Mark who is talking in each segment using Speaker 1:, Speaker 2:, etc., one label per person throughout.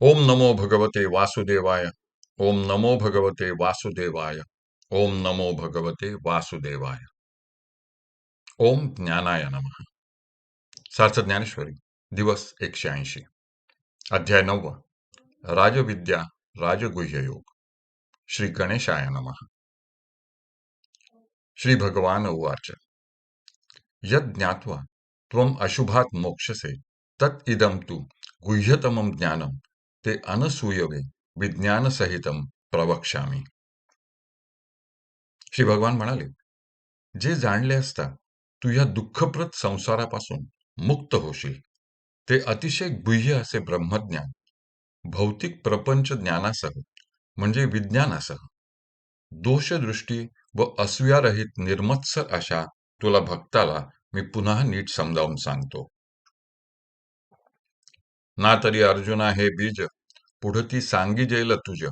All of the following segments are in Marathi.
Speaker 1: ओम नमो भगवते वासुदेवाय। ओम नमो भगवते वासुदेवाय। ओम नमो भगवते वासुदेवाय। ओम ज्ञानाय नम। सार्थ ज्ञानेश्वरी दिवस एकशे ऐंशी। अध्याय नव राजविद्या राजगुह्य योग। श्री गणेशाय नमः। श्री भगवान उवाच। यद ज्ञात्वा त्वम अशुभात मोक्षसे तत् इदम तू गुह्यतमं ज्ञानम ते अनसूयवे विज्ञानसहितम प्रवक्ष्यामी. श्री भगवान म्हणाले जे जाणले असता तू या दुःखप्रद संसारापासून मुक्त होशील. ते अतिशय गुह्य असे ब्रह्मज्ञान भौतिक प्रपंच ज्ञानासह म्हणजे विज्ञानासह दोषदृष्टी व असूयारहित निर्मत्सर अशा तुला भक्ताला मी पुन्हा नीट समजावून सांगतो. ना तरी अर्जुना हे बीज पुढती सांगी सांगिजेल तुझ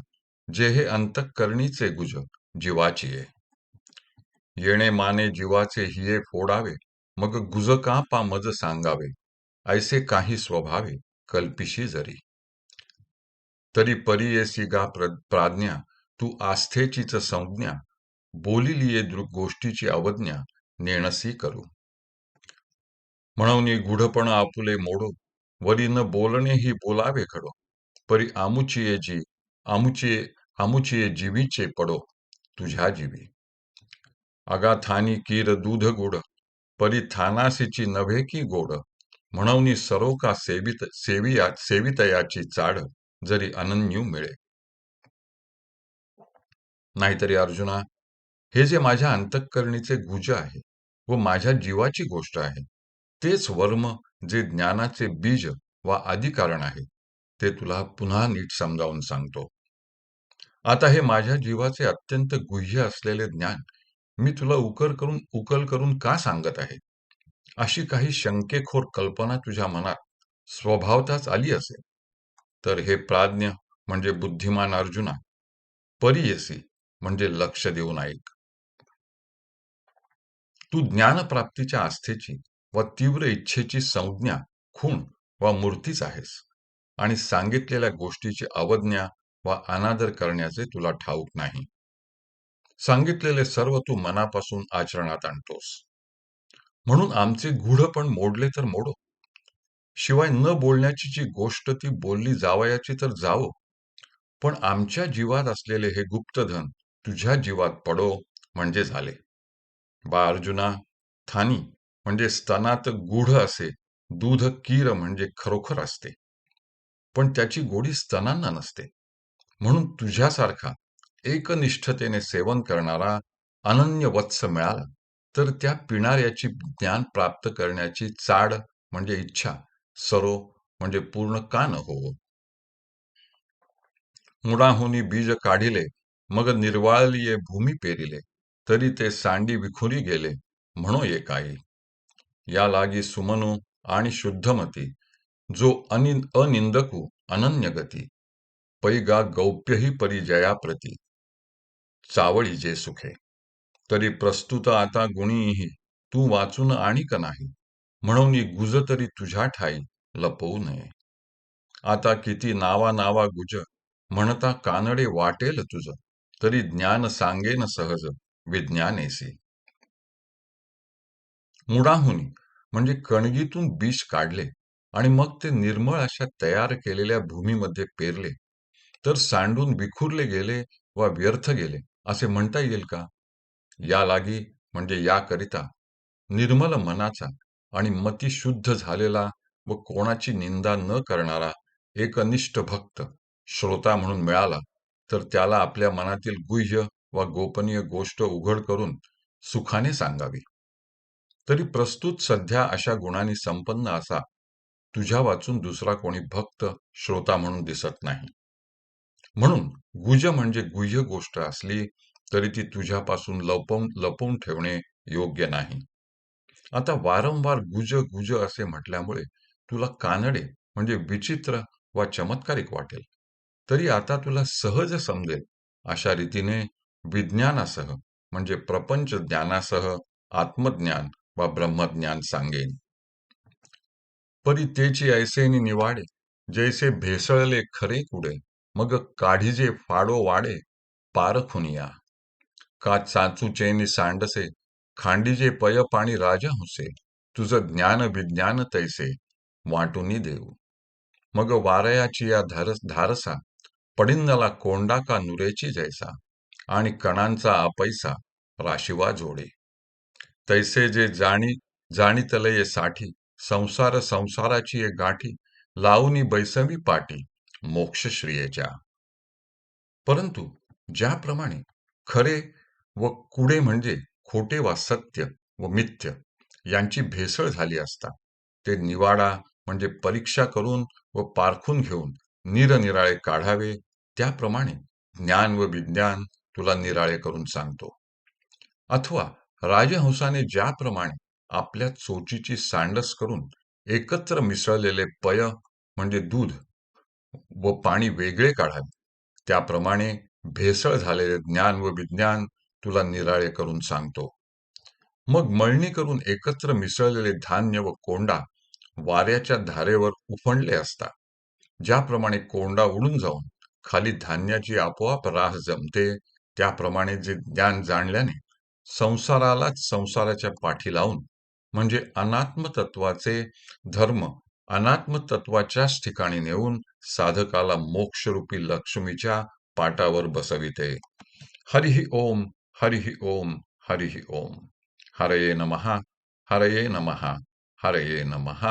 Speaker 1: जे हे अंतकरणीचे गुज जीवाची ये. येणे माने जीवाचे हिये फोडावे मग गुज का पा मज सांगावे ऐसे काही स्वभावे कल्पिशी जरी. तरी परियेसी गा प्राज्ञा तू आस्थेचीच संज्ञा बोलिलिये गोष्टीची अवज्ञा नेणसी करू. म्हणून गुढपण आपुले मोडो वरी न बोलणे ही बोलावे खडो. परी आमुचिये जी आमुचिये आमुचिये जीवीचे पडो तुझ्या जीवी. अगाथानी कीर दूध गोड परी थानासीची नव्हे की गोड म्हणून सरो का सेवित सेविया सेवितयाची चाड जरी अनन्यू मिळे. नाहीतरी अर्जुना हे जे माझ्या अंतःकरणीचे गुज आहे व माझ्या जीवाची गोष्ट आहे तेच वर्म जे ज्ञानाचे बीज वा अधिकारण आहे. ते तुला पुन्हा नीट समजावून सांगतो. आता हे माझ्या जीवाचे अत्यंत गुह्य असलेले ज्ञान मी तुला उकर करून उकल करून का सांगत आहे? अशी काही शंकेखोर कल्पना तुझ्या मनात स्वभावताच आली असेल. तर हे प्राज्ञ म्हणजे बुद्धिमान अर्जुना परियसी म्हणजे लक्ष देऊन ऐक. तू ज्ञानप्राप्तीच्या आस्थेची व तीव्र इच्छेची संज्ञा खूण वा मूर्तीच आहेस. आणि सांगितलेल्या गोष्टीची अवज्ञा वा अनादर करण्याचे तुला ठाऊक नाही. सांगितलेले सर्व तू मनापासून आचरणात आणतोस. म्हणून आमचे गूढ पण मोडले तर मोडो. शिवाय न बोलण्याची जी गोष्ट ती बोलली जावयाची तर जावो. पण आमच्या जीवात असलेले हे गुप्तधन तुझ्या जीवात पडो म्हणजे झाले. बा अर्जुना थानी म्हणजे स्तनात गूढ असे दूध कीर म्हणजे खरोखर असते. पण त्याची गोडी स्तनांना नसते. म्हणून तुझ्यासारखा एकनिष्ठतेने सेवन करणारा अनन्य वत्स मिळाला तर त्या पिणाऱ्याची ज्ञान प्राप्त करण्याची चाड म्हणजे इच्छा सरो म्हणजे पूर्ण का न हो. मुडाहुनी बीज काढिले मग निर्वाळलिये भूमी पेरिले तरी ते सांडी विखुरी गेले म्हणो ये काही या लागी सुमनू आणि शुद्धमती जो अनि अनिंदकू अनन्य गती पैगा गौप्यही परिजयाप्रती। चावळी जे सुखे तरी प्रस्तुत आता गुणीही तू वाचून आणिक नाही? म्हणून गुज तरी तुझ्या ठाई लपवू नये। आता किती नावा नावा गुज म्हणता कानडे वाटेल तुझ तरी ज्ञान सांगेन सहज विज्ञानेसी। मुडाहुनी म्हणजे कणगीतून बीज काढले आणि मग ते निर्मळ अशा तयार केलेल्या भूमीमध्ये पेरले. तर सांडून विखुरले गेले वा व्यर्थ गेले असे म्हणता येईल का? या लागी म्हणजे याकरिता निर्मल मनाचा आणि मती शुद्ध झालेला व कोणाची निंदा न करणारा एकनिष्ठ भक्त श्रोता म्हणून मिळाला तर त्याला आपल्या मनातील गुह्य वा गोपनीय गोष्ट उघड करून सुखाने सांगावी. तरी प्रस्तुत सध्या अशा गुणांनी संपन्न असा तुझ्या वाचून दुसरा कोणी भक्त श्रोता म्हणून दिसत नाही. म्हणून गुज म्हणजे गुह्य गोष्ट असली तरी ती तुझ्यापासून लपवून लपवून ठेवणे योग्य नाही. आता वारंवार गुज गुज असे म्हटल्यामुळे तुला कानडे म्हणजे विचित्र वा चमत्कारिक वाटेल. तरी आता तुला सहज समजेल अशा रीतीने विज्ञानासह म्हणजे प्रपंच ज्ञानासह आत्मज्ञान वा ब्रह्मज्ञान सांगेन. परी तेची ऐसेनी निवाडे जैसे भेसळले खरे कुडे मग काढीजे फाडो वाडे पारखुनिया का चाचूचेनी सांडसे खांडीजे पय पाणी राजा हुसे तुझं ज्ञान विज्ञान तैसे वाटुनी देऊ. मग वारयाची या धारस धारसा पडिंदला कोंडा का नुरेची जैसा आणि कणांचा आपैसा राशिवा जोडे. तैसे जे जाणी जाणीतलये साठी संसार संसाराची एक गाठी लावूनी बैसवी पाटी मोक्षश्रियेच्या. परंतु ज्याप्रमाणे खरे व कुडे म्हणजे खोटे वा सत्य व मिथ्य यांची भेसळ झाली असता ते निवाडा म्हणजे परीक्षा करून व पारखून घेऊन निरनिराळे काढावे त्याप्रमाणे ज्ञान व विज्ञान तुला निराळे करून सांगतो. अथवा राजहंसाने ज्याप्रमाणे आपल्या चोचीची सांडस करून एकत्र मिसळलेले पय म्हणजे दूध व पाणी वेगळे काढावे. त्याप्रमाणे भेसळ झालेले ज्ञान व विज्ञान तुला निराळे करून सांगतो. मग मळणी करून एकत्र मिसळलेले धान्य व कोंडा वाऱ्याच्या धारेवर उफणले असता ज्याप्रमाणे कोंडा उडून जाऊन खाली धान्याची आपोआप राह जमते त्याप्रमाणे जे ज्ञान जाणल्याने संसारालाच संसाराच्या पाठी लावून म्हणजे अनात्मतत्वाचे धर्म अनात्मतत्वाच्याच ठिकाणी नेऊन साधकाला मोक्षरूपी लक्ष्मीच्या पाटावर बसविते. हरिः ओम हरिः ओम हरिः ओम. हरये नमः हरये नमः हरये नमः.